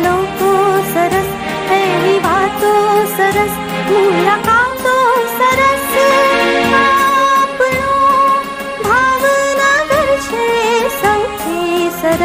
मनोको सरस तेरी बातो सरस मुलाकातो सरस। आपनो भावना दर्शे सौखी सर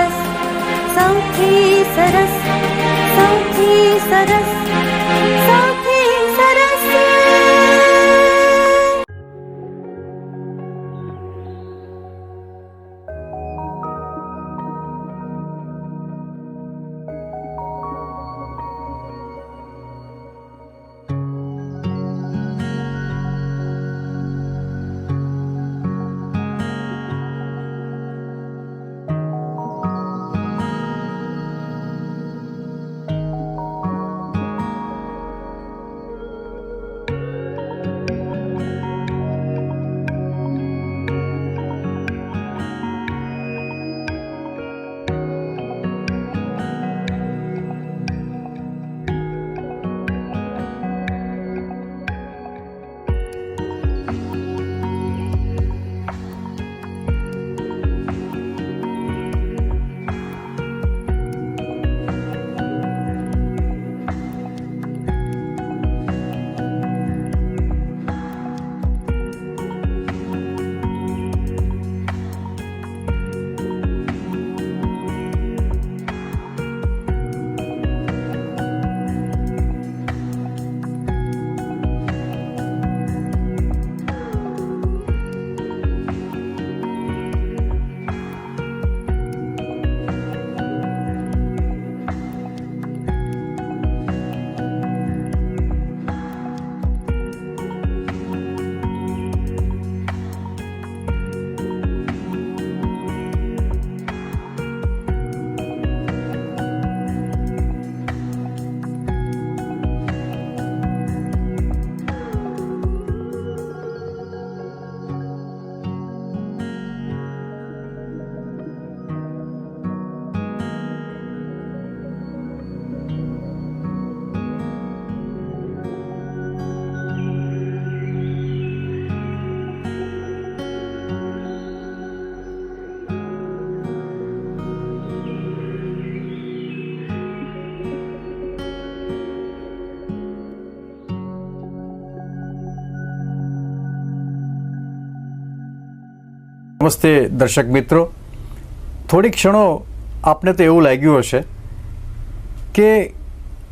નમસ્તે દર્શક મિત્રો. થોડી ક્ષણો આપને તો એવું લાગ્યું હશે કે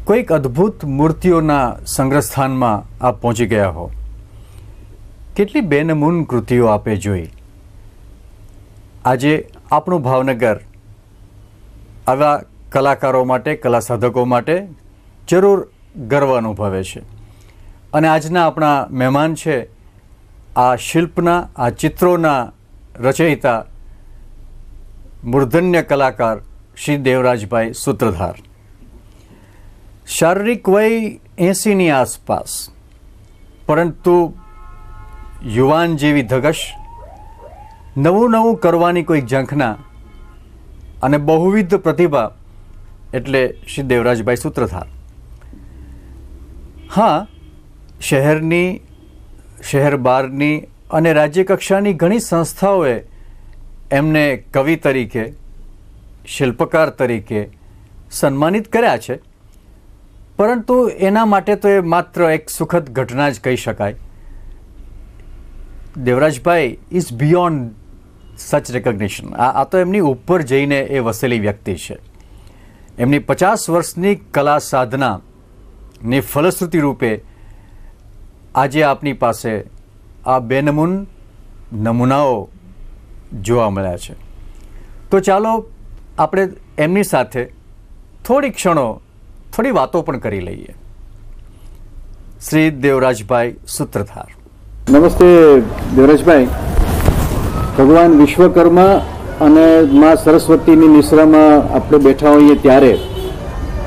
કોઈક અદ્ભુત મૂર્તિઓના સંગ્રહસ્થાનમાં આપ પહોંચી ગયા હો. કેટલી બેનમૂન કૃતિઓ આપે જોઈ. આજે આપણું ભાવનગર આવા કલાકારો માટે, કલા સાધકો માટે જરૂર ગર્વ અનુભવે છે. અને આજના આપણા મહેમાન છે આ શિલ્પના, આ ચિત્રોના રચયિતા, મૂર્ધન્ય કલાકાર શ્રી દેવરાજભાઈ સૂત્રધાર. શારીરિક વય એંસીની આસપાસ, પરંતુ યુવાન જેવી ધગશ, નવું નવું કરવાની કોઈ ઝંખના અને બહુવિધ પ્રતિભા એટલે શ્રી દેવરાજભાઈ સૂત્રધાર. હા, શહેરની શહેર બહારની અને રાજ્યકક્ષાની ઘણી સંસ્થાઓએ એમને કવિ તરીકે, શિલ્પકાર તરીકે સન્માનિત કર્યા છે. પરંતુ એના માટે તો એ માત્ર એક સુખદ ઘટના જ કહી શકાય. Devrajbhai is beyond such recognition આ તો એમની ઉપર જઈને એ વસેલી વ્યક્તિ છે. એમની પચાસ વર્ષની કલા સાધનાની ફલશ્રુતિ રૂપે આજે આપની પાસે આ બેનમૂન નમૂનાઓ જોવા મળ્યા છે. તો ચાલો આપણે એમની સાથે થોડી ક્ષણો, થોડી વાતો પણ કરી લઈએ. શ્રી દેવરાજભાઈ સૂત્રધાર. નમસ્તે દેવરાજભાઈ. ભગવાન વિશ્વકર્મા અને મા સરસ્વતીની નિશ્રામાં આપણે બેઠા હોઈએ ત્યારે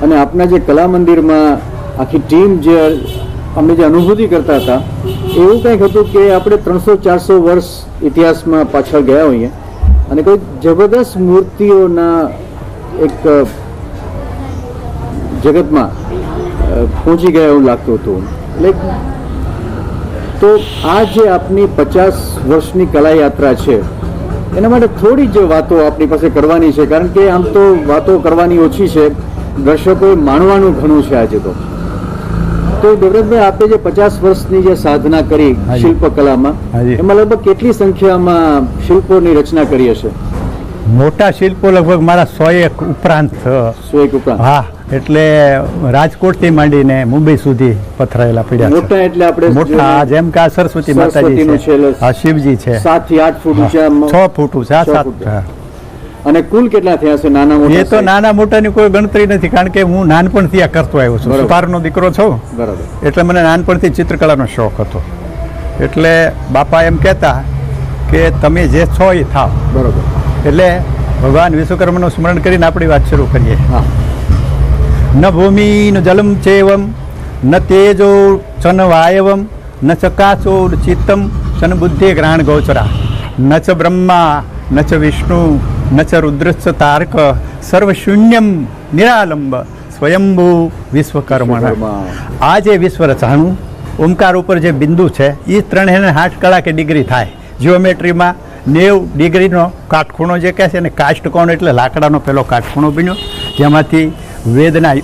અને આપના જે કલા મંદિરમાં આખી ટીમ જે અમે જે અનુભૂતિ કરતા હતા એવું કંઈક હતું કે આપણે ત્રણસો, ચારસો વર્ષ ઇતિહાસમાં પાછળ ગયા હોઈએ અને કોઈ જબરદસ્ત મૂર્તિઓના એક જગતમાં પહોંચી ગયા એવું લાગતું હતું. એટલે તો આ જે આપની પચાસ વર્ષની કલા યાત્રા છે, એના માટે થોડી જ વાતો આપણી પાસે કરવાની છે, કારણ કે આમ તો વાતો કરવાની ઓછી છે. દર્શકોએ માણવાનું ઘણું છે આજે તો. તો દેવરાજભાઈ આપે જે પચાસ વર્ષની જે સાધના કરી શિલ્પકલામાં એમાં લગભગ કેટલી સંખ્યામાં શિલ્પોની રચના કરી હશે? મોટા શિલ્પો લગભગ મારા સો એક ઉપરાંત સો એક ઉપરાંત. હા એટલે રાજકોટથી માંડીને મુંબઈ સુધી પથરાયેલા પડ્યા મોટા એટલે આપણે મોટા જેમ કે આ સરસ્વતી માતાજી છે છે, શિવજી છે. સાતથી આઠ ફૂટ ઊંચા છ ફૂટ ઊંચા સાત. અને કુલ કેટલા થયા હશે નાના મોટા એ તો નાના મોટાની કોઈ ગણતરી નથી કારણ કે હું નાનપણથી આ કરતો આવ્યો છું. સુપારનો દીકરો છું. બરાબર. એટલે મને નાનપણથી ચિત્રકલાનો શોખ હતો. એટલે બાપા એમ કહેતા કે તમે જે છો એ થાવ. બરોબર. એટલે ભગવાન વિશ્વકર્માનું સ્મરણ કરીને આપણી વાત શરૂ કરીએ. ન ભૂમિ ન જલમ ચેવમ ન તેજો ચન વાયવમ ન ચકાચો ચિત્તમ ચન બુદ્ધિ ગ્રાણ ગોચરા. ન ચ બ્રહ્મા ન ચ વિષ્ણુ ન ચ રુદ્રશ્ચ તારક સર્વશૂન્યમ નિરાલંબ સ્વયંભૂ વિશ્વકર્મણ વિશ્વકર્મા. આ જે વિશ્વ રચાણું ઓમકાર ઉપર જે બિંદુ છે એ ત્રણે આઠ કળા કે ડિગ્રી થાય જીઓમેટ્રીમાં નેવ ડિગ્રીનો કાટખૂણો જે કહે છે એને કાષ્ટકોણ એટલે લાકડાનો પેલો કાટખૂણો બન્યો જેમાંથી વેદના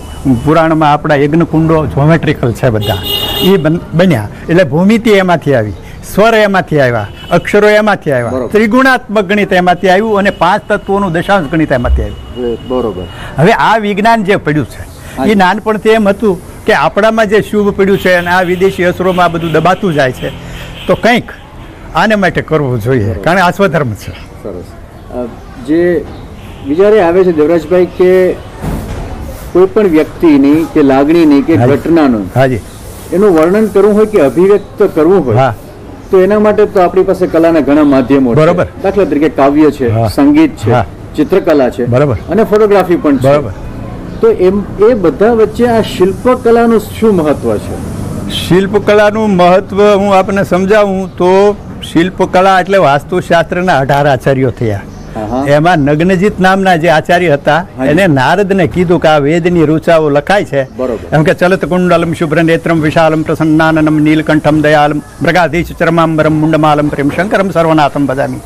પુરાણમાં આપણા યજ્ઞકુંડો જ્યોમેટ્રિકલ છે બધા. એ બન- બન્યા. એટલે ભૂમિતિ એમાંથી આવી. સ્વર એમાંથી આવ્યા અક્ષરો એમાંથી આવ્યા. ત્રિગુણાત્મક ગણિત એમાંથી આવ્યું અને પાંચ તત્વોનું દશાંશ ગણિત એમાંથી આવ્યું. બરોબર. હવે આ વિજ્ઞાન જે પડ્યું છે એ નાનપણથી એમ હતું કે આપણામાં જે શુભ પડ્યું છે અને આ વિદેશી અસરોમાં આ બધું દબાતું જાય છે તો કંઈક આને માટે કરવું જોઈએ કારણ આ સ્વધર્મ છે. સરસ. જે વિચારે આવે છે દેવરાજભાઈ કે કોઈ પણ વ્યક્તિની કે લાગણીની કે ઘટનાનું હાજી એનું વર્ણન કરવું હોય કે અભિવ્યક્ત કરવું હોય તો એના માટે તો આપણી પાસે કલાના ઘણા માધ્યમો છે બરોબર. દાખલા તરીકે કાવ્ય છે. સંગીત છે. ચિત્રકલા છે બરાબર અને ફોટોગ્રાફી પણ છે બરાબર તો એમ એ બધા વચ્ચે આ શિલ્પકલાનું શું મહત્વ છે શિલ્પકલાનું મહત્વ હું આપને સમજાવું તો શિલ્પકલા એટલે વાસ્તુશાસ્ત્રના અઢાર આચાર્યો થયા. એમાં નગ્નજીત નામના જે આચાર્ય હતા એને નારદને કીધું કે આ વેદની રૂચાઓ લખાય છે. એમ કે ચલત કુંડલમ શુભ્ર નેત્રમ વિશાલમ પ્રસન્નાનમ નીલકંઠમ દયાલમ મૃગાધીશ ચરમાંબરમ મુંડમાલમ પ્રેમ શંકરમ સર્વનાથમ બધામી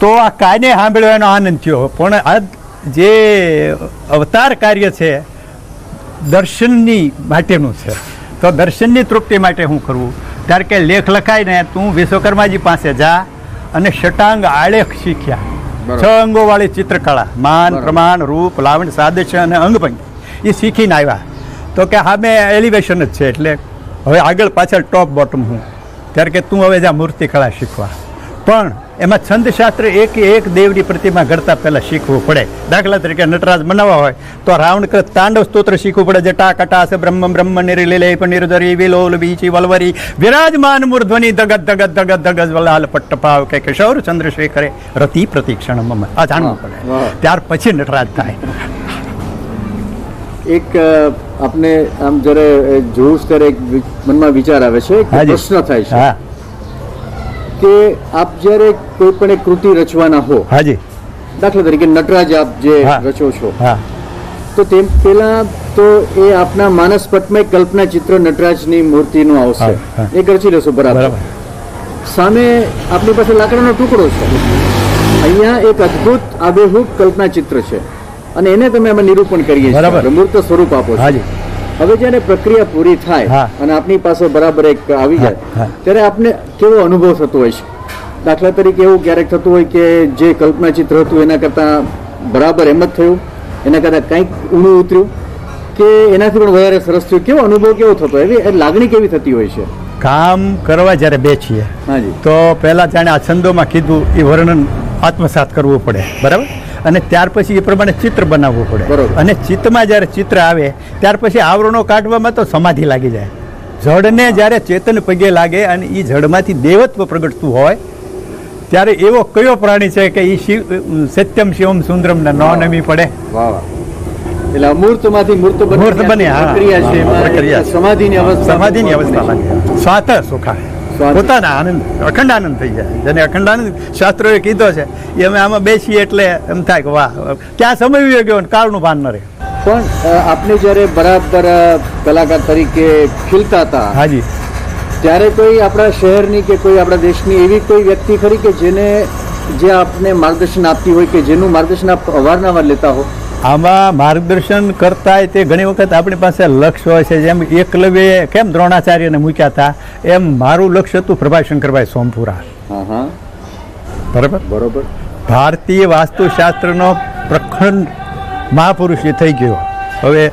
તો આ કાયને સાંભળ્યો એનો આનંદ થયો. પણ આ જે અવતાર કાર્ય છે દર્શનની માટેનું છે. તો દર્શનની તૃપ્તિ માટે હું કરવું. ત્યારે કે લેખ લખાય ને તું વિશ્વકર્માજી પાસે જા અને શટાંગ આળેખ શીખ્યા. છ અંગો વાળી ચિત્રકળા માન પ્રમાણ રૂપ લાવણ સાદશ્ય અને અંગભંગ. એ શીખીને આવ્યા. તો કે હા મેં એલિવેશન જ છે એટલે હવે આગળ પાછળ ટોપ બોટમ હું. ત્યારે કે તું હવે જા મૂર્તિકળા શીખવા. પણ એમાં છંદશાસ્ત્ર એક એક દેવની પ્રતિમા ઘડતા પહેલાં શીખવું પડે. દાખલા તરીકે નટરાજ બનાવવા હોય તો રાવણ કૃત તાંડવ સ્તોત્ર શીખવું પડે. જટા કટાસ બ્રહ્મ બ્રહ્મ નિર્લેપ નિર્ધરી વિલોલ બીચી વલવરી વિરાજમાન મૂર્ધ્વની દગત દગત દગત દગત વલાલ પટ્ટપાવ કે કિશોર ચંદ્રશેખરે રતિ પ્રતિક્ષણ મમ. આ જાણવું પડે ત્યાર પછી નટરાજ થાય. એક આપને આમ જ્યારે જોઉં ત્યારે એક મનમાં વિચાર આવે છે. પ્રશ્ન થાય છે. કે આપ જ્યારે કોઈ પણ એક કૃતિ રચવાના હો હાજી દાખલા તરીકે નટરાજ આપ જે. રચો છો તો તેમ પેલા તો એ આપના માનસ પટમાં એક કલ્પના ચિત્ર નટરાજની મૂર્તિનું આવશે. એ રચી લેશો બરાબર. સામે આપણી પાસે લાકડાનો ટુકડો છે. અહીંયા એક અદ્ભુત આબેહૂબ કલ્પના ચિત્ર છે. અને એને તમે અમે નિરૂપણ કરીએ છીએ. મૂર્ત સ્વરૂપ આપો છો. હાજી હવે જ્યારે પ્રક્રિયા પૂરી થાય. અને આપની પાસે બરાબર એક આવી જાય ત્યારે આપને કેવો અનુભવ થતો હોય છે? દાખલા તરીકે એવું ક્યારેક થતું હોય કે જે કલ્પના ચિત્ર હતું એના કરતાં બરાબર એમ જ થયું એના કરતાં કંઈક ઊણું ઉતર્યું કે એનાથી પણ વધારે સરસ થયું? કેવો અનુભવ કેવો થતો? એવી એ લાગણી કેવી થતી હોય છે? કામ કરવા જ્યારે બેસીએ હાજી તો પહેલાં જાણે આ છંદોમાં કીધું એ વર્ણન આત્મસાત કરવું પડે બરાબર? અને ત્યાર પછી એ પ્રમાણે ચિત્ર બનાવવું પડે. અને ચિત્તમાં જ્યારે ચિત્ર આવે ત્યાર પછી આવરણો કાઢવામાં તો સમાધિ લાગી જાય. જડને જ્યારે ચેતન પગે લાગે અને એ જળમાંથી દેવત્વ પ્રગટતું હોય ત્યારે એવો કયો પ્રાણી છે કે એ શિવ સત્યમ શિવમ સુંદરમ ને નમી પડે? વાહ વાહ. એટલે અમૂર્તમાંથી મૂર્ત મૂર્ત બને પ્રક્રિયા છે. સમાધિની અવસ્થા સમાધિની અવસ્થા લાગે સ્વાત સુખા. પોતાના આનંદ અખંડ આનંદ થઈ જાય. જેને અખંડ આનંદ શાસ્ત્રોએ કીધો છે એ અમે આમાં બેસીએ એટલે એમ થાય કે વાહ ક્યાં સમય વયો ગયો કાળનું ભાન ન રહે. પણ આપને જ્યારે બરાબર કલાકાર તરીકે ખીલતા હતા હાજી. ત્યારે કોઈ આપણા શહેરની કે કોઈ આપણા દેશની એવી કોઈ વ્યક્તિ ખરી કે જેને જે આપને માર્ગદર્શન આપતી હોય કે જેનું માર્ગદર્શન આપ અવારનવાર લેતા હો? આમાં માર્ગદર્શન કરતા તે ઘણી વખત આપણી પાસે લક્ષ્ય હોય છે. જેમ એકલવ્ય કેમ દ્રોણાચાર્યને મૂક્યા હતા એમ મારું લક્ષ્ય હતું પ્રભાશંકરભાઈ સોમપુરા. બરાબર? બરોબર. ભારતીય વાસ્તુશાસ્ત્રનો પ્રખંડ મહાપુરુષ એ થઈ ગયો. હવે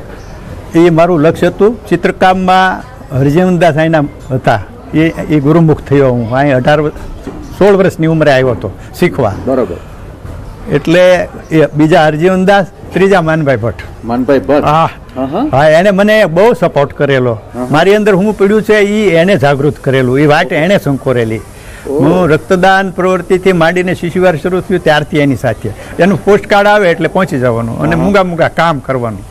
એ મારું લક્ષ્ય હતું. ચિત્રકામમાં હરજીવનદાસ અહીંના હતા. એ એ ગુરુમુખ થયો હું. અહીં અઢાર સોળ વર્ષની ઉંમરે આવ્યો હતો શીખવા. બરાબર. એટલે એ બીજા હરજીવનદાસ ત્રીજા માનભાઈ ભટ્ટ. માનભાઈ ભટ્ટ? હા. હા એને મને બહુ સપોર્ટ કરેલો. મારી અંદર હું પીડ્યું છે એ એને જાગૃત કરેલું. એ વાટ એણે સંકોરેલી. હું રક્તદાન પ્રવૃત્તિથી માંડીને શિશુવાર શરૂ થયું ત્યારથી એની સાથે. એનું પોસ્ટ કાર્ડ આવે એટલે પહોંચી જવાનું અને. મૂંગા મૂંગા કામ કરવાનું.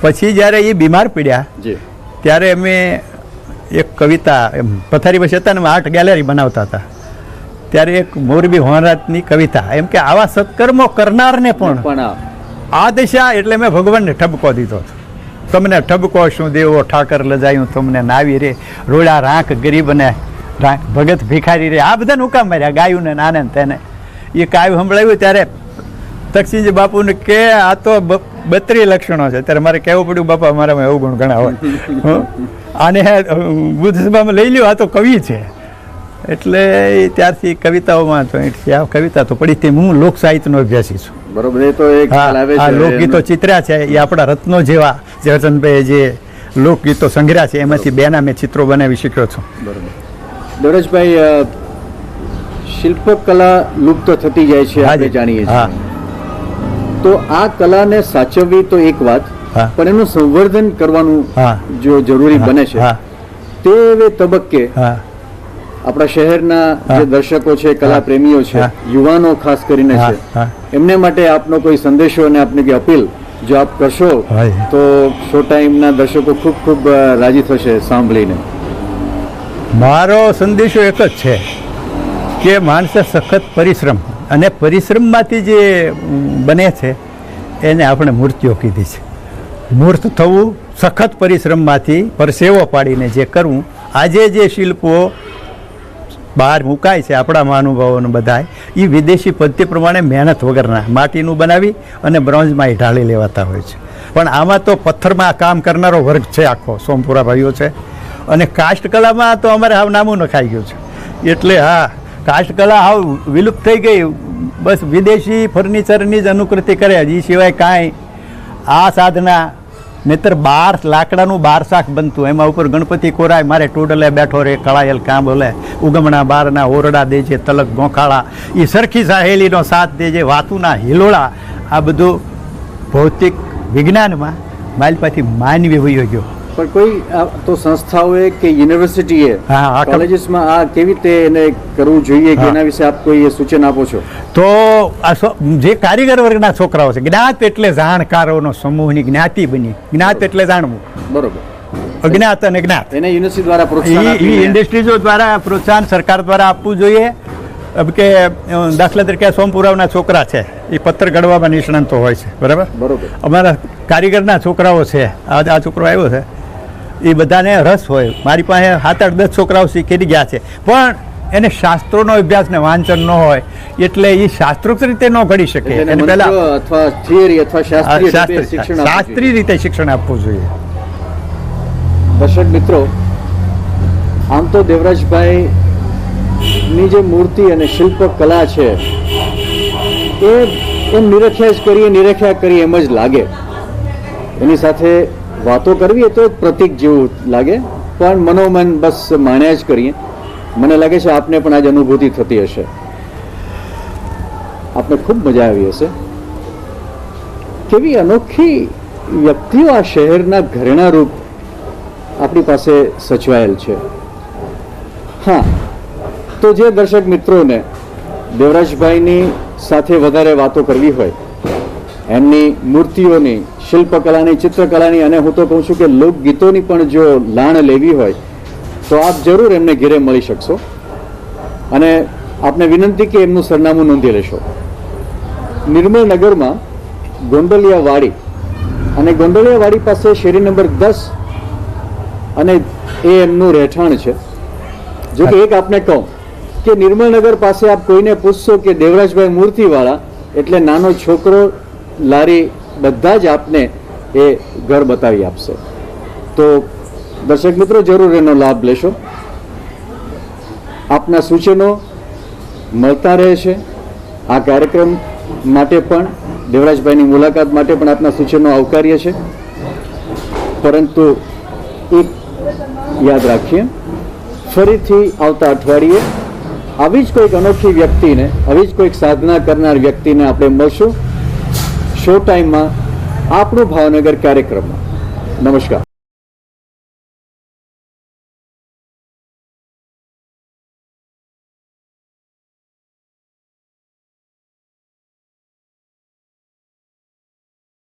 પછી જ્યારે એ બીમાર પડ્યા ત્યારે અમે એક કવિતા પથારી પછી હતા ને આર્ટ ગેલેરી બનાવતા હતા. ત્યારે એક મોરબી હોનરાતની કવિતા. એમ કે આવા સત્કર્મો કરનારને પણ આ દિશા એટલે મેં ભગવાનને ઠબકો દીધો હતો. તમને ઠબકો શું દેવો? ઠાકર લજાયું, તમને નાવી રે. રોડા રાંક ગરીબને ભગત ભિખારી રે. આ બધાને હુકામ માર્યા ગાયું નાને તેને. એ કાવ્ય સંભળાવ્યું ત્યારે તક્ષીજી બાપુને કે, આ તો બત્રી લક્ષણો છે. ત્યારે મારે કહેવું પડ્યું, બાપા, મારામાં એવું ગુણ ઘણા હોય. હં? આને બુદ્ધ સભામાં લઈ લ્યો, આ તો કવિ છે. એટલે ત્યારથી કવિતાઓમાં તો આ કવિતા તો પડી તે. હું લોક સાહિત્યનો અભ્યાસી છું. બરોબર એ તો એક હા લોકગીતો ચિત્ર્યા છે એ આપણા રત્નો જેવા જયચંદભાઈ જે લોકગીતો સંગ્રહ્યા છે એમાંથી બેના મેં ચિત્રો બનાવી શીખ્યો છું. બરોબર. દેવરાજભાઈ શિલ્પકલા લુપ્ત થતી જાય છે આપણે જાણીએ છીએ. તો આ કલાને સાચવવી તો એક વાત પણ એનું સંવર્ધન કરવાનું જો જરૂરી બને છે. તે તબક્કે આપણા શહેરના જે દર્શકો છે કલા પ્રેમીઓ છે યુવાનો ખાસ કરીને છે. એમને માટે આપનો કોઈ સંદેશો અને આપની કોઈ અપીલ જો આપ કરશો તો શો ટાઈમના દર્શકો ખૂબ ખૂબ રાજી થશે સાંભળીને. મારો સંદેશો એક જ છે કે માણસે સખત પરિશ્રમ અને પરિશ્રમમાંથી જે બને છે એને આપણે મૂર્તિઓ કીધી છે. મૂર્ત થવું સખત પરિશ્રમમાંથી પરસેવો પાડીને જે કરવું આજે જે શિલ્પો બહાર મુકાય છે આપણા મહાનુભાવોને બધાય. એ વિદેશી પદ્ધતિ પ્રમાણે મહેનત વગરના માટીનું બનાવી અને બ્રોન્ઝમાં એ ઢાળી લેવાતા હોય છે. પણ આમાં તો પથ્થરમાં કામ કરનારો વર્ગ છે આખો સોમપુરા ભાઈઓ છે. અને કાષ્ટકલામાં તો અમારે હાવ નામું નખાઈ ગયું છે. એટલે હા કાષ્ટકલા હાવ વિલુપ્ત થઈ ગઈ. બસ વિદેશી ફર્નિચરની જ અનુકૃતિ કરે એ સિવાય કાંઈ આ સાધના નહીતર બાર લાકડાનું બાર શાક બનતું. એમાં ઉપર ગણપતિ કોરાય મારે ટોડલે બેઠો રે, કળાયેલ કાં બોલે ઉગમણા બારના ઓરડા દેજે, તલક ગોખાળા. એ સરખી સાહેલીનો સાથ દેજે, વાતુના હિલોળા. આ બધું ભૌતિક વિજ્ઞાનમાં માલપાથી માનવી વયો ગયો. પણ કોઈ તો સંસ્થાઓએ કે યુનિવર્સિટીએ હા, આ કમ- કોલેજીસમાં આ કેવી રીતે એને કરવું જોઈએ કે એના વિશે આપ કોઈ સૂચન આપો છો? તો જે કારીગર વર્ગના છોકરાઓ છે જ્ઞાત એટલે જાણકારોનો સમૂહની જ્ઞાતિ બની. જ્ઞાત એટલે જાણવું. બરોબર. અજ્ઞાત અને જ્ઞાત. એને યુનિવર્સિટી દ્વારા પ્રોત્સાહન એ ઇન્ડસ્ટ્રીઝો દ્વારા પ્રોત્સાહન સરકાર દ્વારા આપવું જોઈએ. કે દાખલા તરીકે સોમપુરાવના છોકરા છે એ પથ્થર ઘડવામાં નિષ્ણાંતો હોય છે બરાબર? બરોબર. અમારા કારીગરના છોકરાઓ છે આ છોકરો આવ્યો છે. એ બધાને રસ હોય. મારી પાસે સાત આઠ દસ છોકરાઓ શીખી ગયા છે. પણ એને શાસ્ત્રોનો અભ્યાસ ને વાંચન ન હોય એટલે એ શાસ્ત્રોક્ત રીતે ન ઘડી શકે. એને પહેલા શાસ્ત્રીય રીતે શિક્ષણ આપવું જોઈએ. દર્શક મિત્રો આમ તો દેવરાજભાઈ ની જે મૂર્તિ અને શિલ્પ કલા છે એ એમ નિરખ્યા જ કરીએ નિરખ્યા કરીએ એમ જ લાગે. એની સાથે વાતો કરવી એ તો એક પ્રતિક જેવું લાગે, પણ મનોમન બસ માણ્યા જ કરીએ. મને લાગે છે આપને પણ આજ અનુભૂતિ થતી હશે. આપને ખૂબ મજા આવી હશે. કેવી અનોખી વ્યક્તિઓ આ શહેરના ઘરેણારૂપ આપણી પાસે સચવાયેલ છે. હા, તો જે દર્શક મિત્રોને દેવરાજભાઈની સાથે વધારે વાતો કરવી હોય, એમની મૂર્તિઓની શિલ્પકલાની, ચિત્રકલાની અને હું તો કહું છું કે લોકગીતોની પણ જો લાણ લેવી હોય, તો આપ જરૂર એમને ઘેરે મળી શકશો. અને આપને વિનંતી કે એમનું સરનામું નોંધી લેશો. નિર્મળ નગરમાં ગોંડલિયા વાડી અને ગોંડલિયા વાડી પાસે શેરી નંબર દસ અને એ એમનું રહેઠાણ છે. જો કે એક આપને કહું કે નિર્મળનગર પાસે આપ કોઈને પૂછશો કે દેવરાજભાઈ મૂર્તિવાળા, એટલે નાનો છોકરો લારી બધા જ આપને એ ઘર બતાવી આપશે. તો દર્શક મિત્રો, જરૂર એનો લાભ લેશો. આપના સૂચનો મળતા રહે છે. આ કાર્યક્રમ માટે પણ, દેવરાજભાઈની મુલાકાત માટે પણ આપના સૂચનો આવકાર્ય છે. પરંતુ એક યાદ રાખીએ, ફરીથી આવતા અઠવાડિયે આવી જ કોઈક અનોખી વ્યક્તિને, આવી જ કોઈક સાધના કરનાર વ્યક્તિને આપણે મળશું. શો ટાઈમમાં આપણો ભાવનગર કાર્યક્રમમાં. નમસ્કાર.